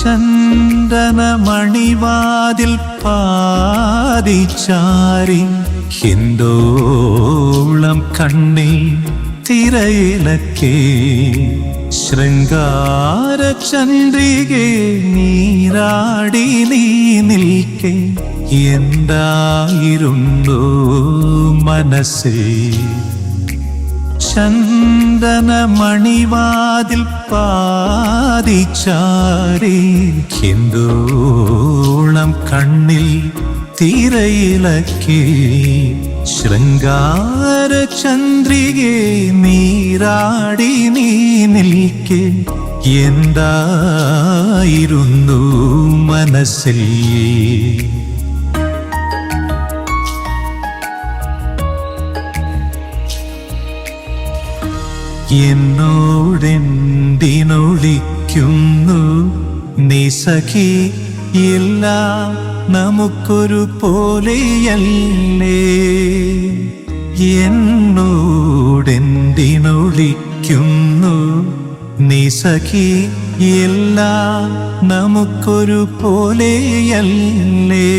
ചന്ദനമണിവാതിൽ പാതിച്ചാരി ഹിന്ദോളം കണ്ണി തിരയിലക്കേ ശൃംഗാര ചന്ദ്രികെ നീരാടി നീ നിൽക്കെ. എന്തായിരുന്നു മനസ്സേ? ചന്ദനമണിവാതിൽ പാതിച്ചാരി ഹിന്ദോളം കണ്ണിൽ തിരയിലക്കി ശൃംഗാര ചന്ദ്രികെ നീരാടി നീ നിൽക്കെ എന്തായിരുന്നു മനസ്സിൽ എന്നോടെന്തിനൊളിക്കുന്നു? നീ സഖി എല്ലാം നമുക്കൊരു പോലെയല്ലേ? എന്നോടെന്തിനൊളിക്കുന്നു? നീ സഖി എല്ലാം നമുക്കൊരു പോലെയല്ലേ?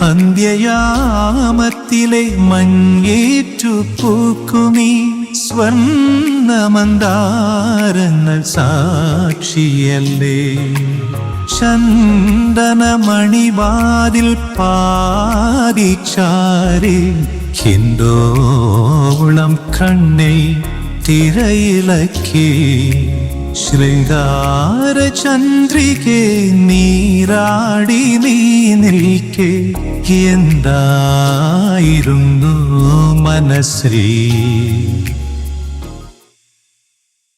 അന്ത്യയാമത്തിലെ മങ്ങേറ്റു പൂക്കുമീ സ്വർണമന്താരങ്ങൾ സാക്ഷിയല്ലേ? ചന്ദനമണിവാതിൽ പാതിച്ചാരി ഹിന്ദോളം കണ്ണെ തിരയിളക്കി. ശൃംഗാര ചന്ദ്രികെ നീരാടി നീ നിൽക്കെ. എന്തായിരുന്നു മനശ്രീ